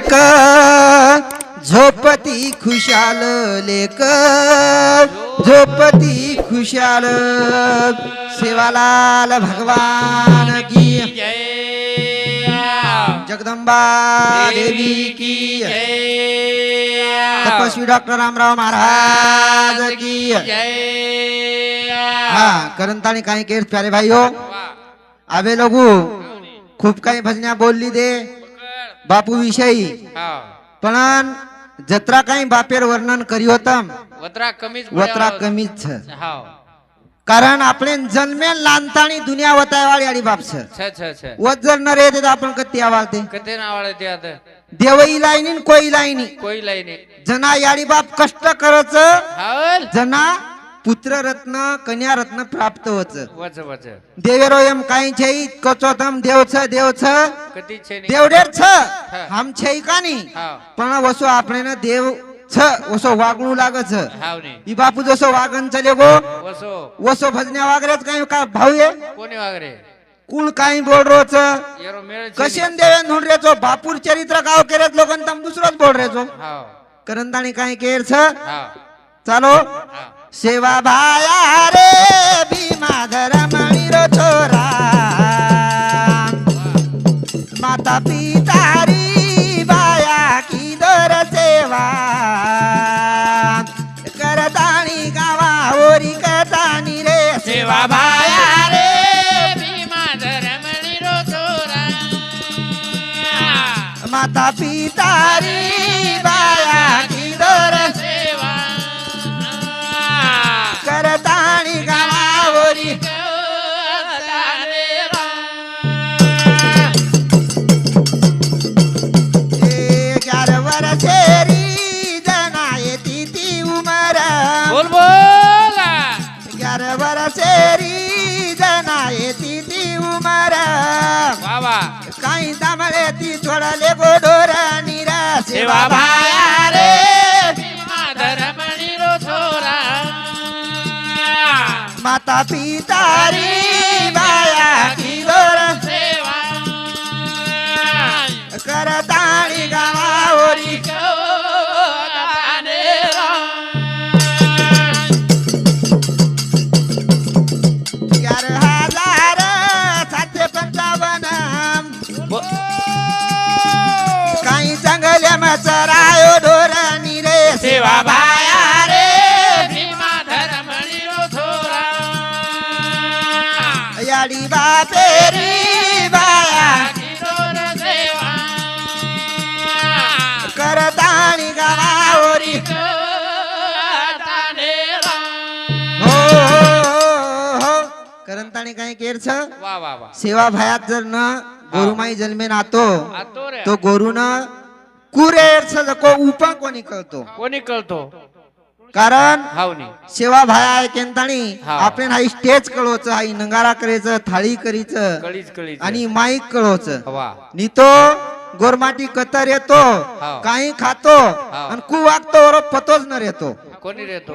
लेक झोपती खुशाल लेक झोपती खुशाल. सेवालाल भगवान की जगदंबा देवी की तपस्वी डॉक्टर रामराव महाराज की. हा करंताणी काही केस प्यारे भाई हो आवे लोगू खूप काही भजन्या बोलली दे. बापू विषयी पण जत्रा काही बापेर वर्णन करी होतम वत्रा कमीच वत्रा कमीच छ. हाव कारण આપણે જન્મે લાંતાણી દુનિયા વતાયવાળી આડી બાપ છે छ छ छ વજર ન રહે તે आपण કતી આવાળતે कथे नावाळे ते आता देवई लाईनी न कोई लाईनी कोई लाईने जना याडी बाप कष्ट करच हावल जना पुत्र रत्न कन्या रत्न प्राप्त होच वच वच देवेरो एम काही છે કચો તમ દેવ છે દેવ છે कधी छे नाही દેવડેર છે આમ છે ઈ કાની हाव પણ વસો આપણે ને દેવ છે વસો વાગણું લાગે છે हाव नाही ઈ બાપુ જસો વાગન ચલે ગो वसो वसो भजन्या वागरेच काही का भाऊ ये कोणी वागरे कुळ काही बोल रोच येरो मेळ छे कशेन देवे धुंड रेचो बापूर चरित्र गाव केरेच लोकन तम दुसरोच बोल रेचो नाही. हाव करंदाणी काही केर छ हाव चालो हाव सेवा भाया रे भीमा धरमणी रो छोरा। माता पितारी बाया की दर सेवा। करताणी गावा ओरी करताणी रे। सेवा भाया रे भीमा धरमणी रो छोरा। माता पितारी बाया सेवा भाया रे करंताणी काही केर छ वा वा वा. सेवा भायात जर न गोरुमाई जन्मे नातो आतो रे. तो गोरुन कुरेर छ को उपा कोणी कळतो? कोणी कळतो? कारण सेवा भाया आहे केंताणी. हा. आपण हाई स्टेज कळवच हाई नंगारा करायचं थाळी करीचं आणि माईक कळवच वा. नी तो गोरमाटी कतर येतो हा. काही खातो आणि कु वागतो पतोच न येतो कोणी रेतो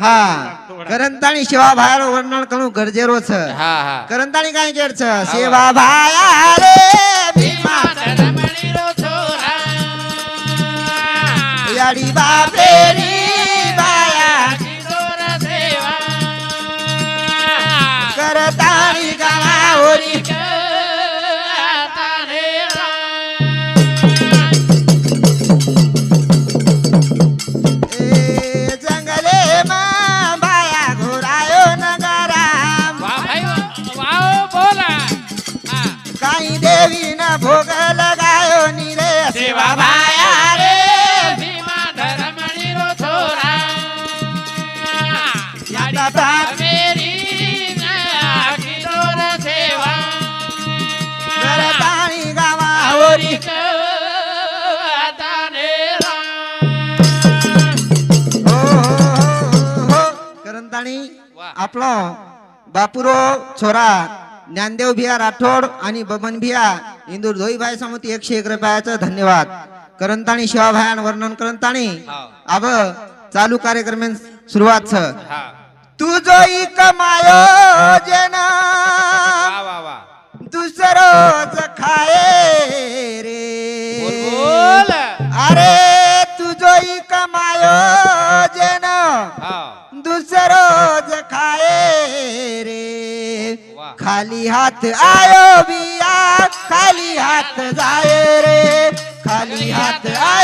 हा. करंताणी सेवा भायर वर्णन करू गरजेरो छ हा हा. करंताणी काय केर छ सेवा भाया रे भीमा धरमणी रो. छोरा याडी बापेरी बाया आपला बापुरो छोरा ज्ञानदेव भिया राठोड आणि बबन भिया इंदूर धोईभाई समोर एकशे एक रुपयाचं धन्यवाद. करंताणी शिवाभायान वर्णन करंताणी. अब चालू कार्यक्रम सुरुवात तू तुझो कमायो जेना. दुसरोच खाये रे. अरे तुझो कमायो जेना. रोज रोज खाए रे. खाली हात आयो बिया खाली हात जाए रे. खाली हात आयो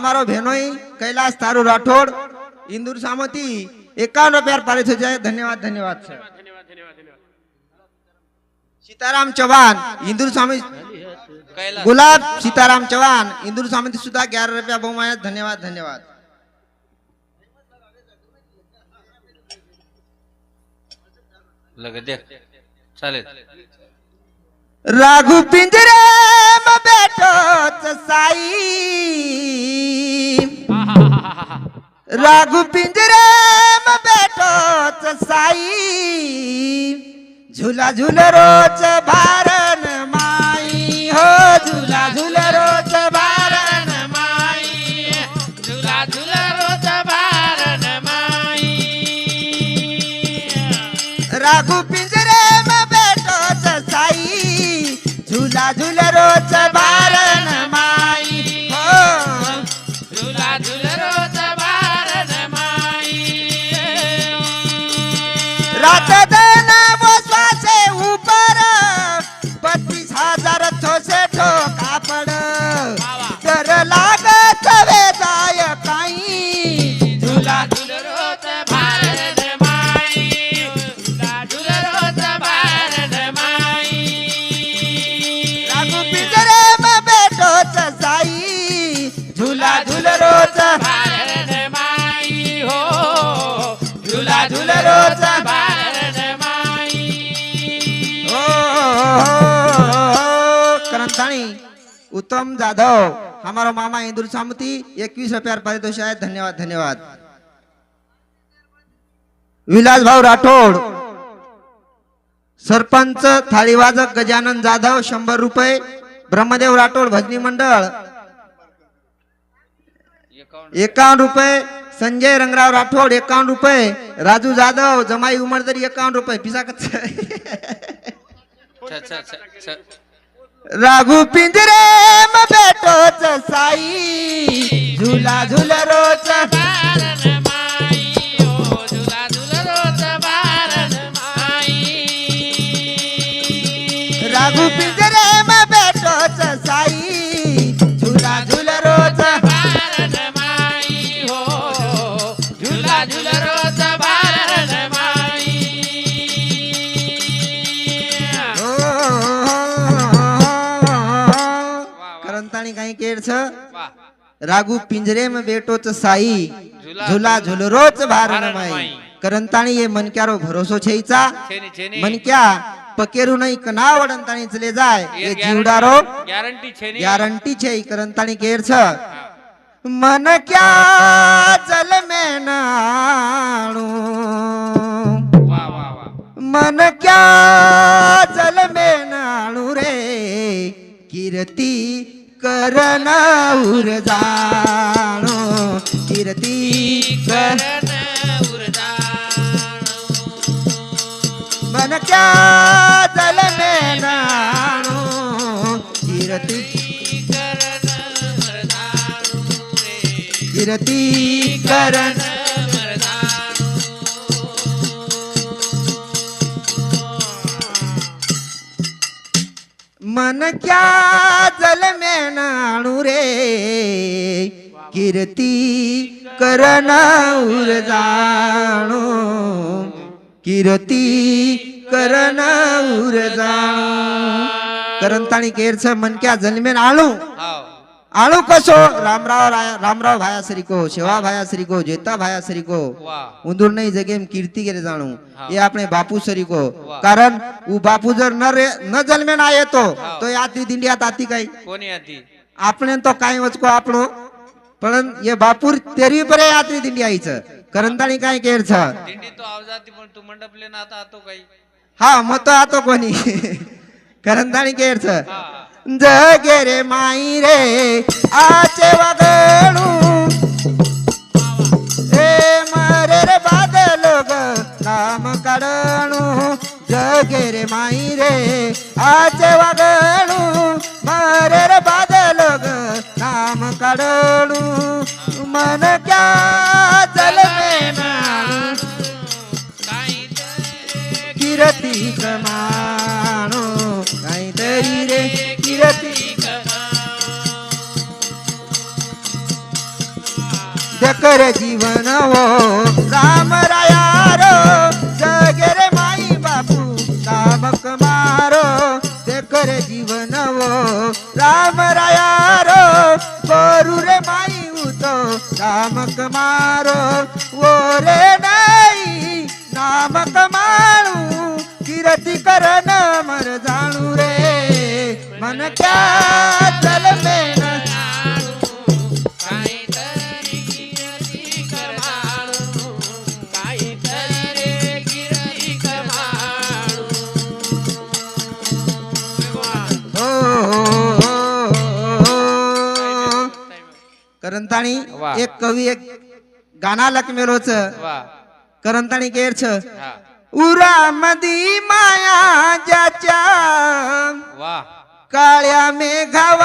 અમારો બહેનોઈ કૈલાસ તારું રાઠોડ ઇન્દુર સામતી, એકાવન રૂપિયા પાડે છે જય, ધન્યવાદ ધન્યવાદ સર સીતારામ ચૌહાણ ઇન્દુર સ્વામી, ગુલાબ સીતારામ ચૌહાણ ઇન્દુર સ્વામી સુધા અગિયાર રૂપિયા બહુમાયા ધન્યવાદ ધન્યવાદ. લગ, દેખ, ચાલે. राघु पिंजरे म बेटो साई. राघु पिंजरे म बेटो साई. झुला झुल रोज भार Jai उत्तम जाधव हमारा मामा इंदुर सामती एकवीस रुपया पारितोष आहे धन्यवाद धन्यवाद। विलास भाऊ राठोड सरपंच थाळीवाजक गजानन जाधव शंभर रुपये ब्रह्मदेव राठोड भजनी मंडळ एकावन्न रुपये संजय रंगराव राठोड एकावन्न रुपये राजू जाधव जमाई उमरदरी एकावन्न रुपये पिसा कच्चा राघू पिंजरे म बेटोच साई. झुला झुल रोच रागु पिंजरे में बेटो च साई झूला झुलरो च भार नमाई करंता ये मन क्या रो भरोसो छे चा मन क्या पकेरु नहीं कना वड़ंता चले जाय। ये जीवड़ा रो गारंटी छे करंता केर छ। मन क्या चल में मन क्या चल में नाणू रे। कीर्ति करण उर जाणो कीर्ती कर करण उरदानो मन क्या जल में नाणो कीर्ती करण कीर्ती करण मन क्या जाणू रे. कीर्ती करणाऊर जाणू. कीर्ती करणाऊर जाणू. करंताणी केरचं मनक्या जन्मेन आळू. आळू कसो? रामराव रामराव भाया श्री को शेवा भाया श्री को जेता भाया श्री को उंदूर नाही जगेम कीर्ती गेले जाणू. हे. आपण बापू सरीको. कारण बापू जर न रे न जन्मे ना येतो तो याती दिंडी आती काही कोणी आती आपण तो काय वचको आपण? पण हे बापूर तरी बरे यात्री दिंडी आईच. करंदाणी काय केर छा हा मग तो आतो कोणी? करंदाणी केर छ जगे माई रे आचे वाद कर जीवनव हो। राम रायारो जगे माई बापू दामक मारो ते कर जीवनव हो। राम रायारो गोरू रे माई उतो दामक मारो। ओ रे करंताणी. एक कवी एक गाना लकमेलो छ वा. करंताणी केर छ हा. उरा मदी माया ज्याच्या वा. काळ्या मेघावानी.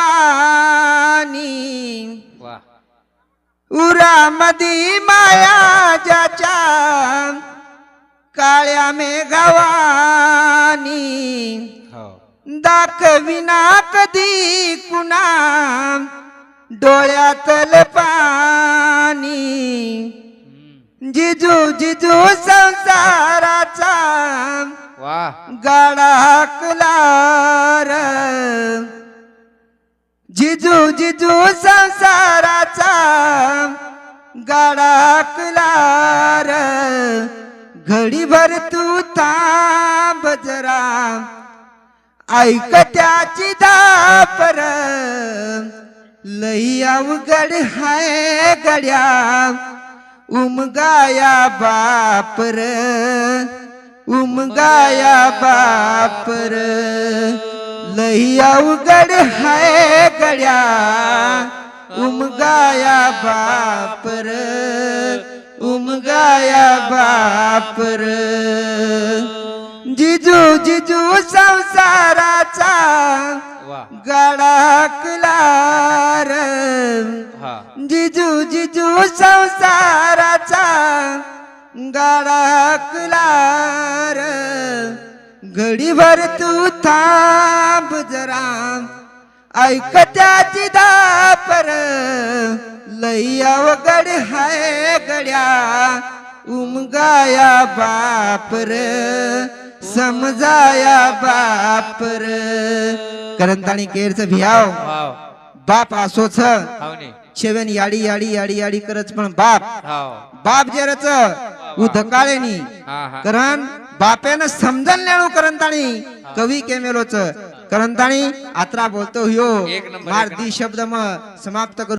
वा. उरा मदी माया ज्याच्या काळ्या मेघावानी. हो. दाखविना कधी कुणा डोळ्यातल पाणी. जिजू जिजू संसाराचा वा. गाडा हाकलार जिजू जिजू संसाराचा गाडा हाकलार घडीभर तू थांब जरा. ऐक त्याची दापर. लई अवघड हाय गड्या. उमगाया बापर. उमगाया बापर. लई अवघड हाय गड्या. उमगाया बापर. उमगाया बापर. जिजू जिजू संसाराचा गडाकलार हा. जिजू जिजू संसाराचा गडाकलार घडीभर तू थांब जरा. ऐकत्याची दापर. लई अवघड हाय गड्या. उमगाया बापर. समजाया बापर. करंताणी केरच भियाव. बाप असोच. हावनी. शेवेन याडी याडी याडी याडी करच पण बाप. हाव. बाप जेरच. उधकाळेनी हा हा. कारण बापेनं समजन लेणू करंताणी कवी केमेलोच. करंताणी आत्रा बोलतो ह्यो. एक मारदी शब्द म. समाप्त करू.